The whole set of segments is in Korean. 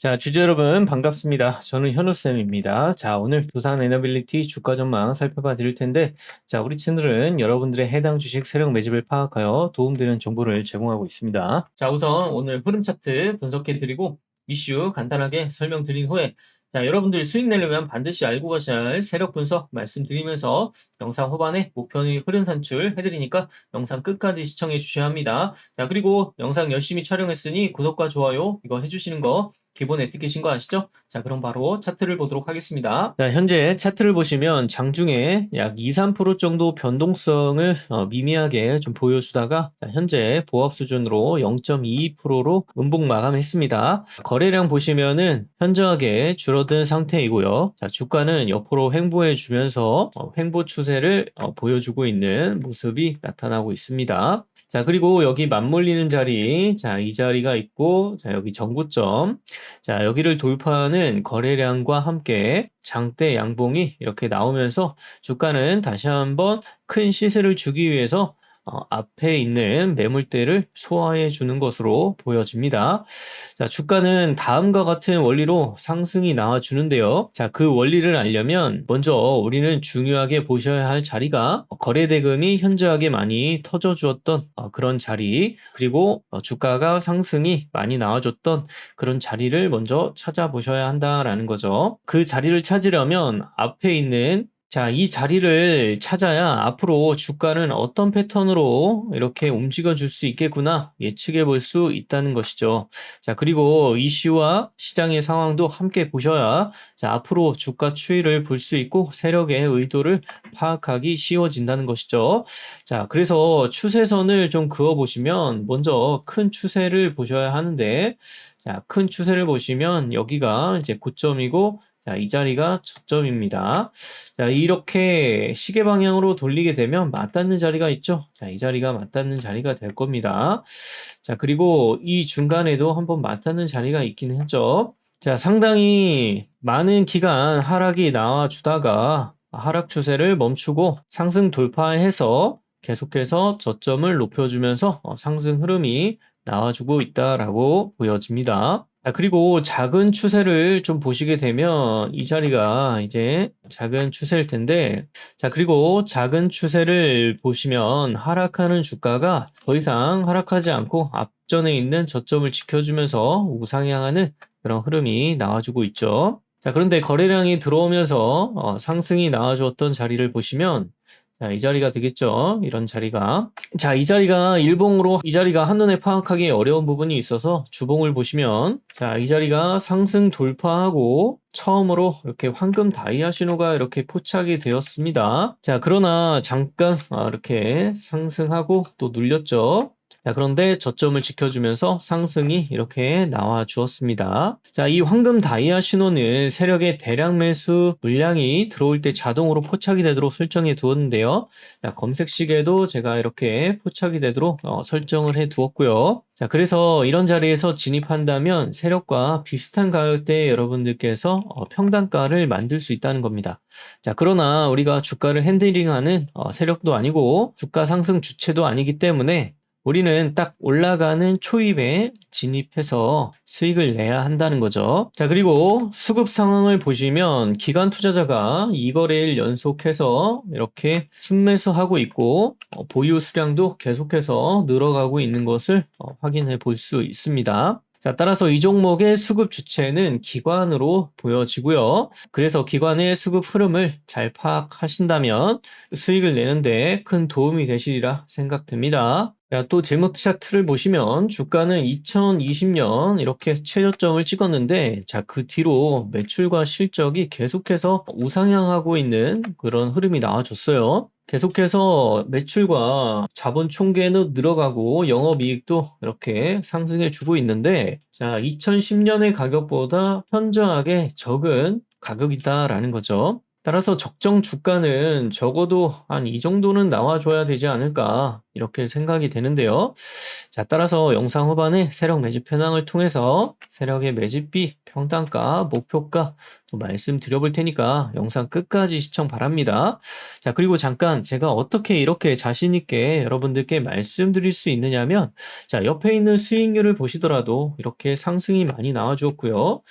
자, 주주 여러분 반갑습니다. 저는 현우쌤입니다. 자, 오늘 두산 에너빌리티 주가 전망 살펴봐 드릴 텐데, 자, 우리 채널은 여러분들의 해당 주식 세력 매집을 파악하여 도움되는 정보를 제공하고 있습니다. 자, 우선 오늘 흐름 차트 분석해 드리고, 이슈 간단하게 설명드린 후에, 자, 여러분들 수익 내려면 반드시 알고 가셔야 할 세력 분석 말씀드리면서 영상 후반에 목표의 흐름 산출 해드리니까 영상 끝까지 시청해 주셔야 합니다. 자, 그리고 영상 열심히 촬영했으니 구독과 좋아요 이거 해주시는 거 기본 에티켓인 거 아시죠? 자, 그럼 바로 차트를 보도록 하겠습니다. 자, 현재 차트를 보시면 장중에 약 2, 3% 정도 변동성을 어, 미미하게 좀 보여주다가 자, 현재 보합 수준으로 0.22%로 음봉 마감했습니다. 거래량 보시면은 현저하게 줄어든 상태이고요. 자, 주가는 옆으로 횡보해 주면서 어, 횡보 추세를 어, 보여주고 있는 모습이 나타나고 있습니다. 자, 그리고 여기 맞물리는 자리, 자, 이 자리가 있고, 자, 여기 정구점, 자, 여기를 돌파하는 거래량과 함께 장대 양봉이 이렇게 나오면서 주가는 다시 한번 큰 시세를 주기 위해서 어, 앞에 있는 매물대를 소화해 주는 것으로 보여집니다. 자, 주가는 다음과 같은 원리로 상승이 나와 주는데요. 자, 그 원리를 알려면 먼저 우리는 중요하게 보셔야 할 자리가 거래 대금이 현저하게 많이 터져 주었던 어, 그런 자리, 그리고 어, 주가가 상승이 많이 나와 줬던 그런 자리를 먼저 찾아보셔야 한다라는 거죠. 그 자리를 찾으려면 앞에 있는 자, 이 자리를 찾아야 앞으로 주가는 어떤 패턴으로 이렇게 움직여 줄 수 있겠구나 예측해 볼 수 있다는 것이죠. 자, 그리고 이슈와 시장의 상황도 함께 보셔야 자, 앞으로 주가 추이를 볼 수 있고 세력의 의도를 파악하기 쉬워진다는 것이죠. 자, 그래서 추세선을 좀 그어 보시면 먼저 큰 추세를 보셔야 하는데 자, 큰 추세를 보시면 여기가 이제 고점이고 자, 이 자리가 저점입니다. 자, 이렇게 시계 방향으로 돌리게 되면 맞닿는 자리가 있죠. 자, 이 자리가 맞닿는 자리가 될 겁니다. 자, 그리고 이 중간에도 한번 맞닿는 자리가 있긴 했죠. 자, 상당히 많은 기간 하락이 나와주다가 하락 추세를 멈추고 상승 돌파해서 계속해서 저점을 높여주면서 어, 상승 흐름이 나와주고 있다라고 보여집니다. 자, 그리고 작은 추세를 좀 보시게 되면 이 자리가 이제 작은 추세일 텐데, 자, 그리고 작은 추세를 보시면 하락하는 주가가 더 이상 하락하지 않고 앞전에 있는 저점을 지켜주면서 우상향하는 그런 흐름이 나와주고 있죠. 자, 그런데 거래량이 들어오면서 어, 상승이 나와주었던 자리를 보시면 자, 이 자리가 되겠죠. 이런 자리가. 자, 이 자리가 일봉으로 이 자리가 한눈에 파악하기 어려운 부분이 있어서 주봉을 보시면 자, 이 자리가 상승 돌파하고 처음으로 이렇게 황금 다이아 신호가 이렇게 포착이 되었습니다. 자, 그러나 잠깐 아, 이렇게 상승하고 또 눌렸죠. 자, 그런데 저점을 지켜주면서 상승이 이렇게 나와 주었습니다. 자, 이 황금 다이아 신호는 세력의 대량 매수 물량이 들어올 때 자동으로 포착이 되도록 설정해 두었는데요. 자, 검색식에도 제가 이렇게 포착이 되도록 어, 설정을 해 두었고요. 자, 그래서 이런 자리에서 진입한다면 세력과 비슷한 가격대에 여러분들께서 어, 평단가를 만들 수 있다는 겁니다. 자, 그러나 우리가 주가를 핸들링하는 어, 세력도 아니고 주가 상승 주체도 아니기 때문에 우리는 딱 올라가는 초입에 진입해서 수익을 내야 한다는 거죠. 자, 그리고 수급 상황을 보시면 기관 투자자가 2거래일 연속해서 이렇게 순매수하고 있고 어, 보유 수량도 계속해서 늘어가고 있는 것을 어, 확인해 볼 수 있습니다. 자, 따라서 이 종목의 수급 주체는 기관으로 보여지고요. 그래서 기관의 수급 흐름을 잘 파악하신다면 수익을 내는데 큰 도움이 되시리라 생각됩니다. 자, 또 제모트 차트를 보시면 주가는 2020년 이렇게 최저점을 찍었는데 자, 그 뒤로 매출과 실적이 계속해서 우상향하고 있는 그런 흐름이 나와줬어요. 계속해서 매출과 자본 총계는 늘어가고 영업이익도 이렇게 상승해 주고 있는데 자, 2010년의 가격보다 현저하게 적은 가격이다라는 거죠. 따라서 적정 주가는 적어도 한 이 정도는 나와줘야 되지 않을까 이렇게 생각이 되는데요. 자, 따라서 영상 후반에 세력 매집 현황을 통해서 세력의 매집비, 평단가, 목표가 또 말씀드려 볼 테니까 영상 끝까지 시청 바랍니다. 자, 그리고 잠깐 제가 어떻게 이렇게 자신 있게 여러분들께 말씀드릴 수 있느냐면 자, 옆에 있는 수익률을 보시더라도 이렇게 상승이 많이 나와 주었고요.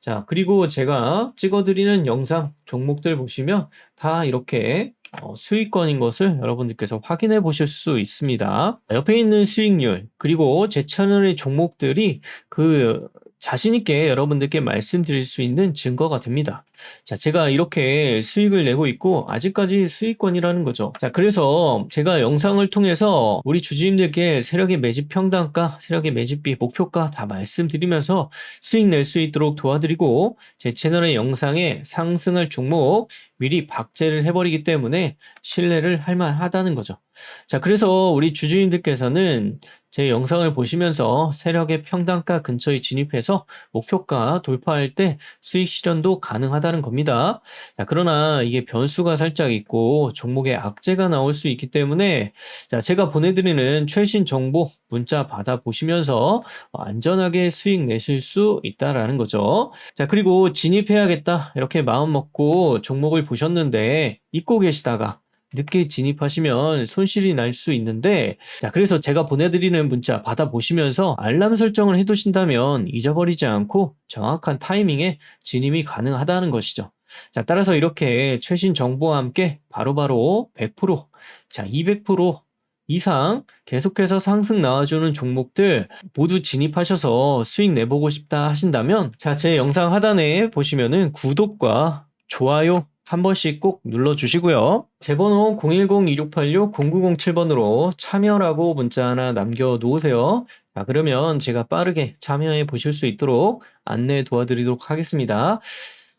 자, 그리고 제가 찍어드리는 영상 종목들 보시면 다 이렇게 어, 수익권인 것을 여러분들께서 확인해 보실 수 있습니다. 옆에 있는 수익률, 그리고 제 채널의 종목들이 그 자신 있게 여러분들께 말씀드릴 수 있는 증거가 됩니다. 자, 제가 이렇게 수익을 내고 있고 아직까지 수익권이라는 거죠. 자, 그래서 제가 영상을 통해서 우리 주주님들께 세력의 매집 평단가, 세력의 매집비, 목표가 다 말씀드리면서 수익 낼 수 있도록 도와드리고 제 채널의 영상에 상승할 종목 미리 박제를 해버리기 때문에 신뢰를 할 만하다는 거죠. 자, 그래서 우리 주주님들께서는 제 영상을 보시면서 세력의 평단가 근처에 진입해서 목표가 돌파할 때 수익 실현도 가능하다는 겁니다. 자, 그러나 이게 변수가 살짝 있고 종목에 악재가 나올 수 있기 때문에 자, 제가 보내드리는 최신 정보 문자 받아 보시면서 안전하게 수익 내실 수 있다라는 거죠. 자, 그리고 진입해야겠다 이렇게 마음 먹고 종목을 보셨는데 잊고 계시다가 늦게 진입하시면 손실이 날 수 있는데 자 그래서 제가 보내드리는 문자 받아보시면서 알람 설정을 해두신다면 잊어버리지 않고 정확한 타이밍에 진입이 가능하다는 것이죠. 자 따라서 이렇게 최신 정보와 함께 바로바로 100%, 자 200% 이상 계속해서 상승 나와주는 종목들 모두 진입하셔서 수익 내보고 싶다 하신다면 자 제 영상 하단에 보시면은 구독과 좋아요 한 번씩 꼭 눌러주시고요. 제 번호 010-2686-0907번으로 참여라고 문자 하나 남겨놓으세요. 자, 그러면 제가 빠르게 참여해 보실 수 있도록 안내 도와드리도록 하겠습니다.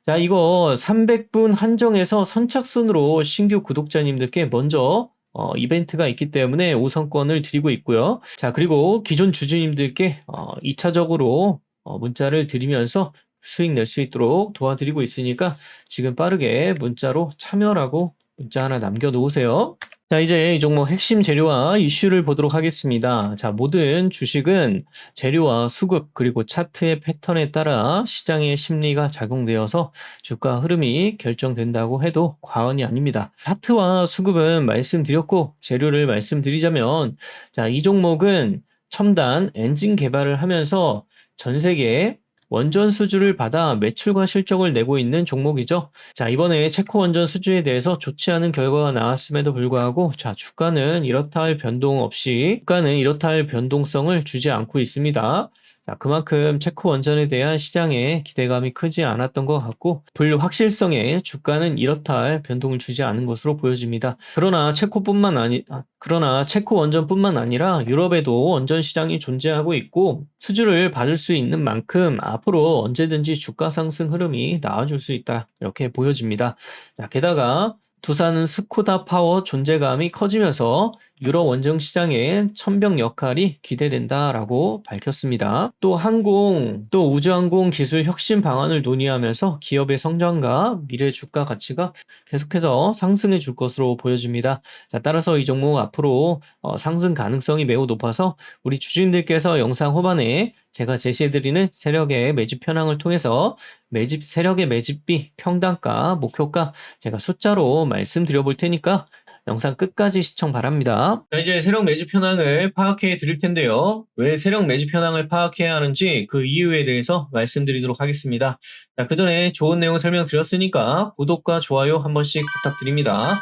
자, 이거 300분 한정해서 선착순으로 신규 구독자님들께 먼저 어, 이벤트가 있기 때문에 우선권을 드리고 있고요. 자, 그리고 기존 주주님들께 어, 2차적으로 어, 문자를 드리면서 수익 낼 수 있도록 도와드리고 있으니까 지금 빠르게 문자로 참여라고 문자 하나 남겨놓으세요. 자, 이제 이 종목 핵심 재료와 이슈를 보도록 하겠습니다. 자, 모든 주식은 재료와 수급 그리고 차트의 패턴에 따라 시장의 심리가 작용되어서 주가 흐름이 결정된다고 해도 과언이 아닙니다. 차트와 수급은 말씀드렸고 재료를 말씀드리자면 자, 이 종목은 첨단 엔진 개발을 하면서 전 세계 원전 수주를 받아 매출과 실적을 내고 있는 종목이죠. 자, 이번에 체코 원전 수주에 대해서 좋지 않은 결과가 나왔음에도 불구하고 자, 주가는 이렇다 할 변동 없이 주가는 이렇다 할 변동성을 주지 않고 있습니다. 자, 그만큼 체코 원전에 대한 시장의 기대감이 크지 않았던 것 같고 불확실성에 주가는 이렇다 할 변동을 주지 않은 것으로 보여집니다. 그러나 체코뿐만 아니 아, 그러나 체코 원전뿐만 아니라 유럽에도 원전 시장이 존재하고 있고 수주를 받을 수 있는 만큼 앞으로 언제든지 주가 상승 흐름이 나와줄 수 있다 이렇게 보여집니다. 자, 게다가 두산은 스코다 파워 존재감이 커지면서 유럽 원정 시장의 천병 역할이 기대된다라고 밝혔습니다. 또 항공, 또 우주항공 기술 혁신 방안을 논의하면서 기업의 성장과 미래 주가 가치가 계속해서 상승해 줄 것으로 보여집니다. 자, 따라서 이 종목 앞으로 어, 상승 가능성이 매우 높아서 우리 주주님들께서 영상 후반에 제가 제시해드리는 세력의 매집 현황을 통해서 매집, 세력의 매집비, 평단가, 목표가 제가 숫자로 말씀드려 볼 테니까 영상 끝까지 시청 바랍니다. 자, 이제 세력 매집 현황을 파악해 드릴 텐데요. 왜 세력 매집 현황을 파악해야 하는지 그 이유에 대해서 말씀드리도록 하겠습니다. 자, 그 전에 좋은 내용 설명드렸으니까 구독과 좋아요 한 번씩 부탁드립니다.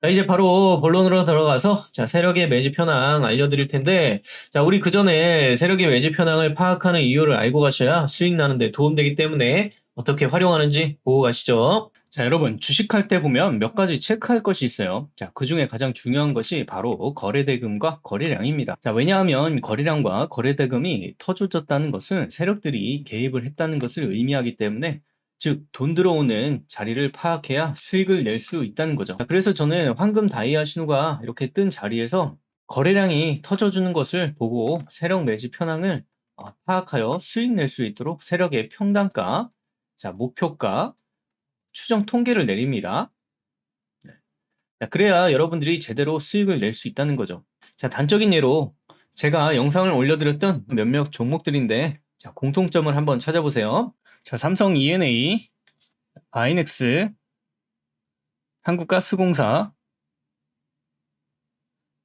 자, 이제 바로 본론으로 들어가서 자, 세력의 매집 현황 알려드릴 텐데 자, 우리 그 전에 세력의 매집 현황을 파악하는 이유를 알고 가셔야 수익 나는데 도움되기 때문에 어떻게 활용하는지 보고 가시죠. 자, 여러분, 주식할 때 보면 몇 가지 체크할 것이 있어요. 자, 그 중에 가장 중요한 것이 바로 거래대금과 거래량입니다. 자, 왜냐하면 거래량과 거래대금이 터져졌다는 것은 세력들이 개입을 했다는 것을 의미하기 때문에 즉, 돈 들어오는 자리를 파악해야 수익을 낼 수 있다는 거죠. 자, 그래서 저는 황금 다이아 신호가 이렇게 뜬 자리에서 거래량이 터져주는 것을 보고 세력 매집 현황을 어, 파악하여 수익 낼 수 있도록 세력의 평단가, 자, 목표가, 추정 통계를 내립니다. 네. 그래야 여러분들이 제대로 수익을 낼 수 있다는 거죠. 자, 단적인 예로 제가 영상을 올려드렸던 몇몇 종목들인데 자, 공통점을 한번 찾아보세요. 자, 삼성 E&A, 바이넥스, 한국가스공사,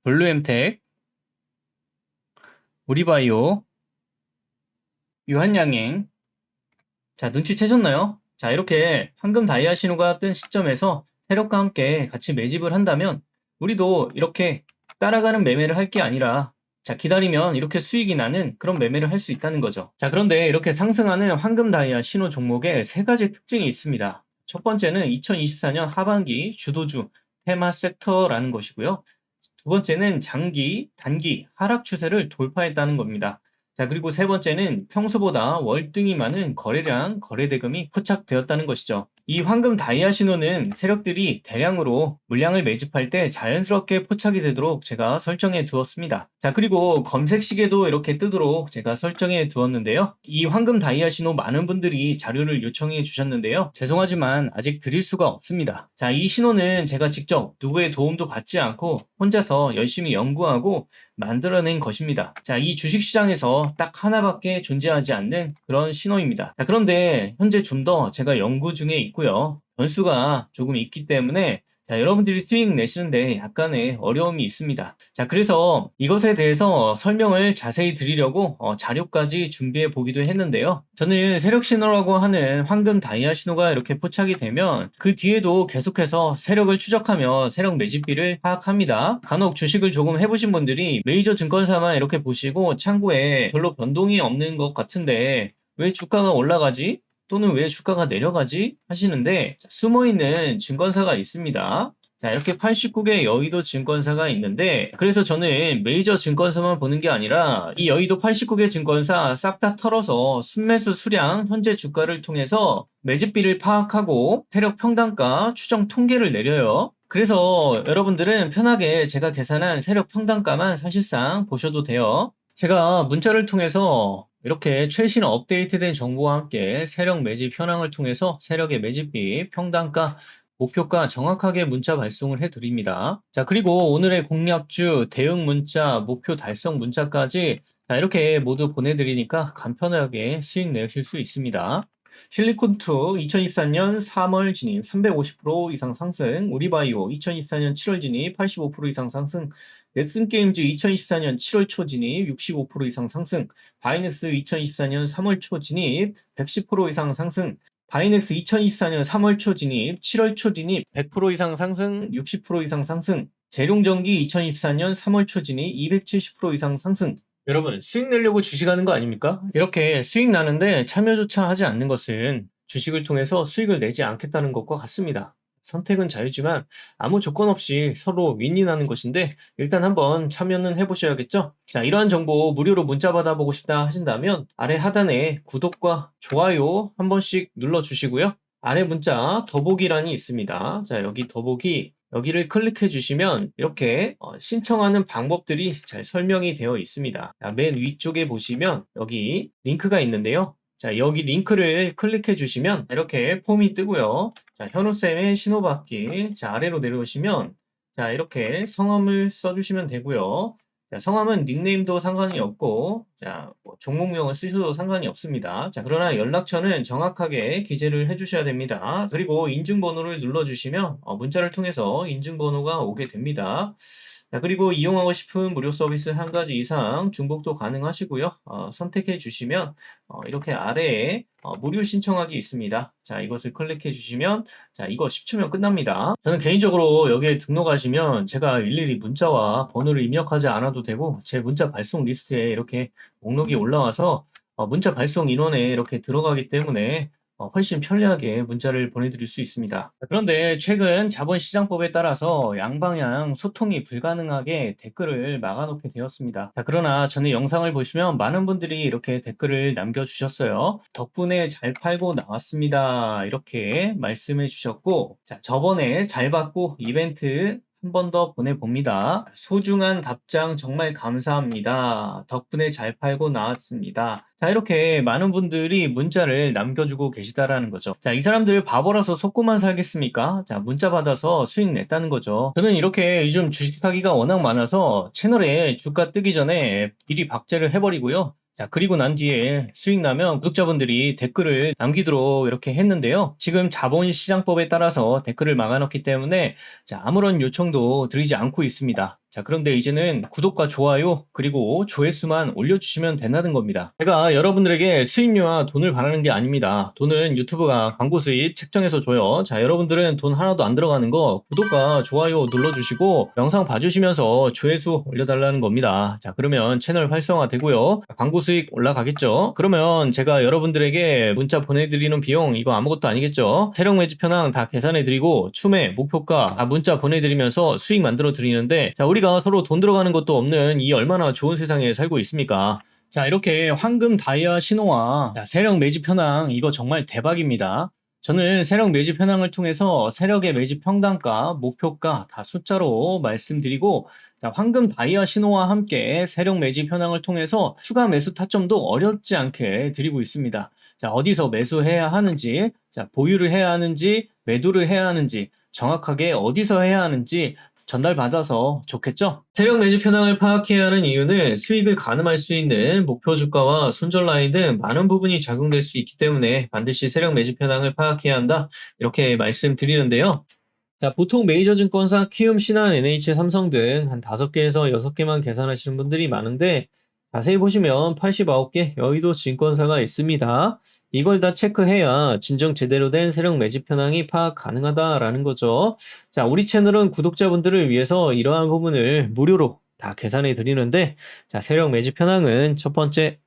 블루엠텍, 우리바이오, 유한양행. 자, 눈치채셨나요? 자, 이렇게 황금 다이아 신호가 뜬 시점에서 세력과 함께 같이 매집을 한다면 우리도 이렇게 따라가는 매매를 할 게 아니라 자, 기다리면 이렇게 수익이 나는 그런 매매를 할 수 있다는 거죠. 자, 그런데 이렇게 상승하는 황금 다이아 신호 종목에 세 가지 특징이 있습니다. 첫 번째는 2024년 하반기 주도주 테마 섹터라는 것이고요. 두 번째는 장기, 단기 하락 추세를 돌파했다는 겁니다. 자, 그리고 세 번째는 평소보다 월등히 많은 거래량, 거래대금이 포착되었다는 것이죠. 이 황금 다이아 신호는 세력들이 대량으로 물량을 매집할 때 자연스럽게 포착이 되도록 제가 설정해 두었습니다. 자, 그리고 검색 시계도 이렇게 뜨도록 제가 설정해 두었는데요. 이 황금 다이아 신호 많은 분들이 자료를 요청해 주셨는데요. 죄송하지만 아직 드릴 수가 없습니다. 자, 이 신호는 제가 직접 누구의 도움도 받지 않고 혼자서 열심히 연구하고 만들어낸 것입니다. 자, 이 주식시장에서 딱 하나밖에 존재하지 않는 그런 신호입니다. 자, 그런데 현재 좀 더 제가 연구 중에 있고 요. 변수가 조금 있기 때문에 자, 여러분들이 수익 내시는데 약간의 어려움이 있습니다. 자, 그래서 이것에 대해서 설명을 자세히 드리려고 어, 자료까지 준비해 보기도 했는데요. 저는 세력 신호라고 하는 황금 다이아 신호가 이렇게 포착이 되면 그 뒤에도 계속해서 세력을 추적하며 세력 매집비를 파악합니다. 간혹 주식을 조금 해보신 분들이 메이저 증권사만 이렇게 보시고 창구에 별로 변동이 없는 것 같은데 왜 주가가 올라가지? 또는 왜 주가가 내려가지? 하시는데 숨어있는 증권사가 있습니다. 자, 이렇게 89개 여의도 증권사가 있는데, 그래서 저는 메이저 증권사만 보는 게 아니라, 이 여의도 89개 증권사 싹 다 털어서 순매수 수량, 현재 주가를 통해서 매집비를 파악하고, 세력 평단가 추정 통계를 내려요. 그래서 여러분들은 편하게 제가 계산한 세력 평단가만 사실상 보셔도 돼요. 제가 문자를 통해서 이렇게 최신 업데이트된 정보와 함께 세력 매집 현황을 통해서 세력의 매집비, 평단가, 목표가 정확하게 문자 발송을 해드립니다. 자, 그리고 오늘의 공략주, 대응 문자, 목표 달성 문자까지 자, 이렇게 모두 보내드리니까 간편하게 수익 내실 수 있습니다. 실리콘2 2024년 3월 진입 350% 이상 상승, 우리바이오 2024년 7월 진입 85% 이상 상승, 넥슨게임즈 2024년 7월 초 진입 65% 이상 상승, 바이넥스 2024년 3월 초 진입 110% 이상 상승, 바이넥스 2024년 3월 초 진입, 7월 초 진입 100% 이상 상승, 60% 이상 상승, 재룡전기 2024년 3월 초 진입 270% 이상 상승. 여러분, 수익 내려고 주식하는 거 아닙니까? 이렇게 수익 나는데 참여조차 하지 않는 것은 주식을 통해서 수익을 내지 않겠다는 것과 같습니다. 선택은 자유지만 아무 조건 없이 서로 윈윈하는 것인데 일단 한번 참여는 해보셔야겠죠? 자, 이러한 정보 무료로 문자 받아보고 싶다 하신다면 아래 하단에 구독과 좋아요 한 번씩 눌러주시고요. 아래 문자 더보기란이 있습니다. 자, 여기 더보기 여기를 클릭해 주시면 이렇게 어, 신청하는 방법들이 잘 설명이 되어 있습니다. 자, 맨 위쪽에 보시면 여기 링크가 있는데요. 자, 여기 링크를 클릭해 주시면 이렇게 폼이 뜨고요. 자, 현우쌤의 신호받기. 자, 아래로 내려오시면 자, 이렇게 성함을 써주시면 되고요. 자, 성함은 닉네임도 상관이 없고, 자, 뭐 종목명을 쓰셔도 상관이 없습니다. 자, 그러나 연락처는 정확하게 기재를 해주셔야 됩니다. 그리고 인증번호를 눌러주시면 어, 문자를 통해서 인증번호가 오게 됩니다. 자, 그리고 이용하고 싶은 무료 서비스 한 가지 이상 중복도 가능하시고요. 어, 선택해 주시면 어, 이렇게 아래에 어, 무료 신청하기 있습니다. 자, 이것을 클릭해 주시면 자, 이거 10초면 끝납니다. 저는 개인적으로 여기에 등록하시면 제가 일일이 문자와 번호를 입력하지 않아도 되고 제 문자 발송 리스트에 이렇게 목록이 올라와서 어, 문자 발송 인원에 이렇게 들어가기 때문에 어, 훨씬 편리하게 문자를 보내드릴 수 있습니다. 그런데 최근 자본시장법에 따라서 양방향 소통이 불가능하게 댓글을 막아놓게 되었습니다. 자, 그러나 전에 영상을 보시면 많은 분들이 이렇게 댓글을 남겨주셨어요. 덕분에 잘 팔고 나왔습니다. 이렇게 말씀해 주셨고, 자, 저번에 잘 받고 이벤트 한 번 더 보내봅니다. 소중한 답장 정말 감사합니다. 덕분에 잘 팔고 나왔습니다. 자, 이렇게 많은 분들이 문자를 남겨주고 계시다라는 거죠. 자, 이 사람들 바보라서 속고만 살겠습니까? 자, 문자 받아서 수익 냈다는 거죠. 저는 이렇게 요즘 주식 사기가 워낙 많아서 채널에 주가 뜨기 전에 미리 박제를 해버리고요. 자, 그리고 난 뒤에 수익 나면 구독자분들이 댓글을 남기도록 이렇게 했는데요. 지금 자본시장법에 따라서 댓글을 막아놓기 때문에 자, 아무런 요청도 드리지 않고 있습니다. 자, 그런데 이제는 구독과 좋아요, 그리고 조회수만 올려주시면 된다는 겁니다. 제가 여러분들에게 수익료와 돈을 바라는 게 아닙니다. 돈은 유튜브가 광고 수익 책정해서 줘요. 자, 여러분들은 돈 하나도 안 들어가는 거 구독과 좋아요 눌러주시고 영상 봐주시면서 조회수 올려달라는 겁니다. 자, 그러면 채널 활성화 되고요. 광고 수익 올라가겠죠? 그러면 제가 여러분들에게 문자 보내드리는 비용 이거 아무것도 아니겠죠? 세력 매집 현황 다 계산해 드리고 추매, 목표가 다 문자 보내드리면서 수익 만들어 드리는데 자, 우리 가 서로 돈 들어가는 것도 없는 이 얼마나 좋은 세상에 살고 있습니까? 자, 이렇게 황금 다이아 신호와 자, 세력 매집 현황 이거 정말 대박입니다. 저는 세력 매집 현황을 통해서 세력의 매집 평단가, 목표가 다 숫자로 말씀드리고 자, 황금 다이아 신호와 함께 세력 매집 현황을 통해서 추가 매수 타점도 어렵지 않게 드리고 있습니다. 자, 어디서 매수해야 하는지, 자, 보유를 해야 하는지, 매도를 해야 하는지, 정확하게 어디서 해야 하는지 전달받아서 좋겠죠? 세력 매집 현황을 파악해야 하는 이유는 수익을 가늠할 수 있는 목표 주가와 손절 라인 등 많은 부분이 작용될 수 있기 때문에 반드시 세력 매집 현황을 파악해야 한다. 이렇게 말씀드리는데요. 자, 보통 메이저 증권사 키움, 신한, NH, 삼성 등 한 5개에서 6개만 계산하시는 분들이 많은데 자세히 보시면 89개 여의도 증권사가 있습니다. 이걸 다 체크해야 진정 제대로 된 세력 매집 현황이 파악 가능하다라는 거죠. 자, 우리 채널은 구독자분들을 위해서 이러한 부분을 무료로 다 계산해 드리는데 자, 세력 매집 현황은 첫 번째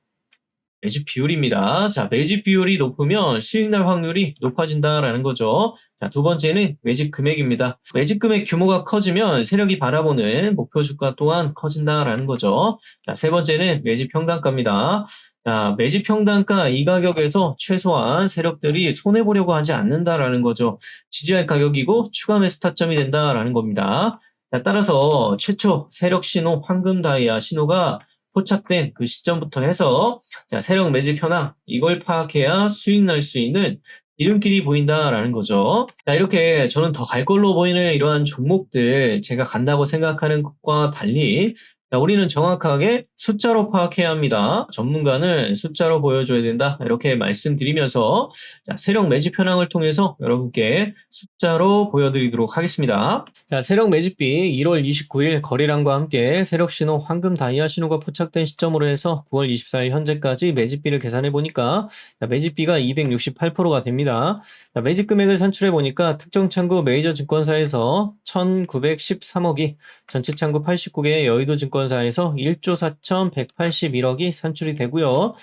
매집 비율입니다. 자, 매집 비율이 높으면 수익 날 확률이 높아진다라는 거죠. 자, 두 번째는 매집 금액입니다. 매집 금액 규모가 커지면 세력이 바라보는 목표 주가 또한 커진다라는 거죠. 자, 세 번째는 매집 평단가입니다. 자, 매집 평단가 이 가격에서 최소한 세력들이 손해보려고 하지 않는다라는 거죠. 지지할 가격이고 추가 매수 타점이 된다라는 겁니다. 자, 따라서 최초 세력 신호 황금 다이아 신호가 포착된 그 시점부터 해서 자, 세력 매집 현황 이걸 파악해야 수익 날 수 있는 지름길이 보인다라는 거죠. 자, 이렇게 저는 더 갈 걸로 보이는 이러한 종목들 제가 간다고 생각하는 것과 달리 자, 우리는 정확하게 숫자로 파악해야 합니다. 전문가는 숫자로 보여줘야 된다. 이렇게 말씀드리면서 자, 세력 매집 현황을 통해서 여러분께 숫자로 보여드리도록 하겠습니다. 자, 세력 매집비 1월 29일 거래량과 함께 세력 신호 황금 다이아 신호가 포착된 시점으로 해서 9월 24일 현재까지 매집비를 계산해 보니까 자, 매집비가 268%가 됩니다. 자, 매집 금액을 산출해 보니까 특정 창구 메이저 증권사에서 1913억이 전체 창구 89개의 여의도 증권사에서 1조 4,181억이 산출이 되고요.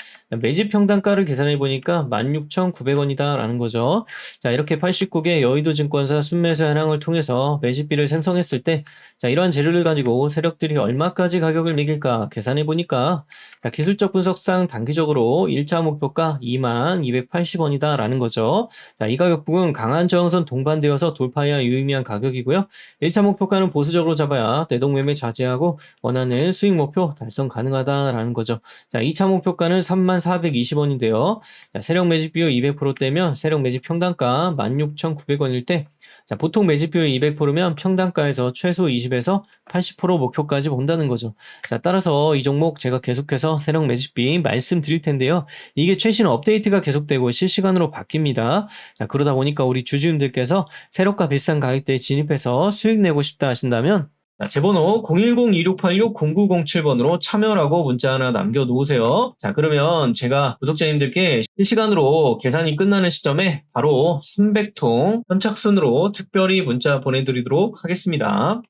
매집 평단가를 계산해 보니까 16,900원이다라는 거죠. 자, 이렇게 89개 여의도 증권사 순매수 현황을 통해서 매집비를 생성했을 때 자, 이러한 재료를 가지고 세력들이 얼마까지 가격을 매길까 계산해 보니까 자, 기술적 분석상 단기적으로 1차 목표가 2280원이다라는 거죠. 자, 이 가격북은 강한 저항선 동반되어서 돌파해야 유의미한 가격이고요. 1차 목표가는 보수적으로 잡아야 대동매매 자제하고 원하는 수익 목표 달성 가능하다라는 거죠. 자, 2차 목표가는 3420원인데요. 자, 세력 매집 비율 200%대면 세력 매집 평단가 16,900원일 때 자, 보통 매집 비율 200%면 평단가에서 최소 20에서 80% 목표까지 본다는 거죠. 자, 따라서 이 종목 제가 계속해서 세력 매집비 말씀드릴 텐데요. 이게 최신 업데이트가 계속되고 실시간으로 바뀝니다. 자, 그러다 보니까 우리 주주님들께서 세력과 비슷한 가격대에 진입해서 수익 내고 싶다 하신다면 자, 제 번호 010-2686-0907번으로 참여라고 문자 하나 남겨놓으세요. 자, 그러면 제가 구독자님들께 실시간으로 계산이 끝나는 시점에 바로 300통 선착순으로 특별히 문자 보내드리도록 하겠습니다.